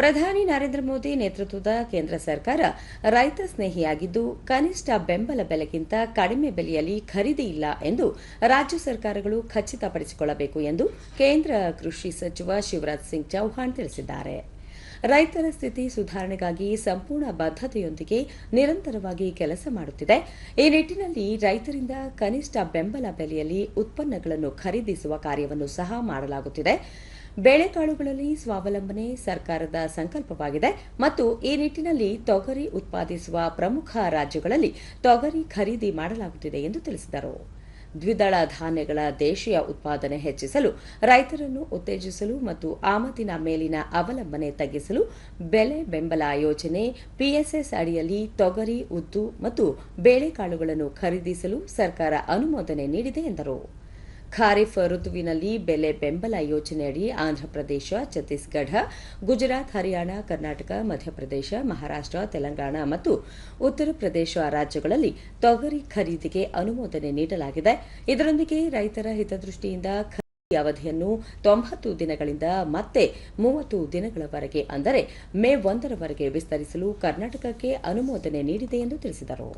ಪ್ರಧಾನಿ ನರೇಂದ್ರ ಮೋದಿ ನೇತೃತ್ವದ ಕೇಂದ್ರ ಸರ್ಕಾರ ರೈತ ಸ್ನೇಹಿಯಾಗಿದ್ದು, ಕನಿಷ್ಠ ಬೆಂಬಲ ಬೆಲೆಗಿಂತ ಕಡಿಮೆ ಬೆಲೆಯಲ್ಲಿ ಖರೀದಿ ಇಲ್ಲ ಎಂದು ರಾಜ್ಯ ಸರ್ಕಾರಗಳು ಖಚಿತಪಡಿಸಿಕೊಳ್ಳಬೇಕು ಎಂದು ಕೇಂದ್ರ ಕೃಷಿ ಸಚಿವ ಶಿವರಾಜ್ ಸಿಂಗ್ ಚೌಹಾಣ್ ತಿಳಿಸಿದ್ದಾರೆ. ರೈತರ ಸ್ಥಿತಿ ಸುಧಾರಣೆಗಾಗಿ ಸಂಪೂರ್ಣ ಬದ್ಧತೆಯೊಂದಿಗೆ ನಿರಂತರವಾಗಿ ಕೆಲಸ ಮಾಡುತ್ತಿದೆ. ಈ ನಿಟ್ಟಿನಲ್ಲಿ ರೈತರಿಂದ ಕನಿಷ್ಠ ಬೆಂಬಲ ಬೆಲೆಯಲ್ಲಿ ಉತ್ಪನ್ನಗಳನ್ನು ಖರೀದಿಸುವ ಕಾರ್ಯವನ್ನು ಸಹ ಮಾಡಲಾಗುತ್ತಿದೆ. ಬೇಳೆಕಾಳುಗಳಲ್ಲಿ ಸ್ವಾವಲಂಬನೆ ಸರ್ಕಾರದ ಸಂಕಲ್ಪವಾಗಿದೆ ಮತ್ತು ಈ ನಿಟ್ಟಿನಲ್ಲಿ ತೊಗರಿ ಉತ್ಪಾದಿಸುವ ಪ್ರಮುಖ ರಾಜ್ಯಗಳಲ್ಲಿ ತೊಗರಿ ಖರೀದಿ ಮಾಡಲಾಗುತ್ತಿದೆ ಎಂದು ತಿಳಿಸಿದರು. ದ್ವಿದಳ ಧಾನ್ಯಗಳ ದೇಶೀಯ ಉತ್ಪಾದನೆ ಹೆಚ್ಚಿಸಲು, ರೈತರನ್ನು ಉತ್ತೇಜಿಸಲು ಮತ್ತು ಆಮದಿನ ಮೇಲಿನ ಅವಲಂಬನೆ ತಗ್ಗಿಸಲು ಬೆಲೆ ಬೆಂಬಲ ಯೋಜನೆ, ಪಿಎಸ್ಎಸ್ ಅಡಿಯಲ್ಲಿ ತೊಗರಿ, ಉದ್ದು ಮತ್ತು ಬೇಳೆಕಾಳುಗಳನ್ನು ಖರೀದಿಸಲು ಸರ್ಕಾರ ಅನುಮೋದನೆ ನೀಡಿದೆ ಎಂದರು. ಖಾರಿಫ್ ಋತುವಿನಲ್ಲಿ ಬೆಲೆ ಬೆಂಬಲ ಯೋಜನೆಯಡಿ ಆಂಧ್ರಪ್ರದೇಶ, ಛತ್ತೀಸ್ಗಢ, ಗುಜರಾತ್, ಹರಿಯಾಣ, ಕರ್ನಾಟಕ, ಮಧ್ಯಪ್ರದೇಶ, ಮಹಾರಾಷ್ಟ್ರ, ತೆಲಂಗಾಣ ಮತ್ತು ಉತ್ತರ ಪ್ರದೇಶ ರಾಜ್ಯಗಳಲ್ಲಿ ತೊಗರಿ ಖರೀದಿಗೆ ಅನುಮೋದನೆ ನೀಡಲಾಗಿದೆ. ಇದರೊಂದಿಗೆ ರೈತರ ಹಿತದೃಷ್ಟಿಯಿಂದ ಖರೀದಿ ಅವಧಿಯನ್ನು ತೊಂಬತ್ತು ದಿನಗಳಿಂದ ಮತ್ತೆ ಮೂವತ್ತು ದಿನಗಳವರೆಗೆ ಅಂದರೆ ಮೇ ಒಂದರವರೆಗೆ ವಿಸ್ತರಿಸಲು ಕರ್ನಾಟಕಕ್ಕೆ ಅನುಮೋದನೆ ನೀಡಿದೆ ಎಂದು ತಿಳಿಸಿದರು.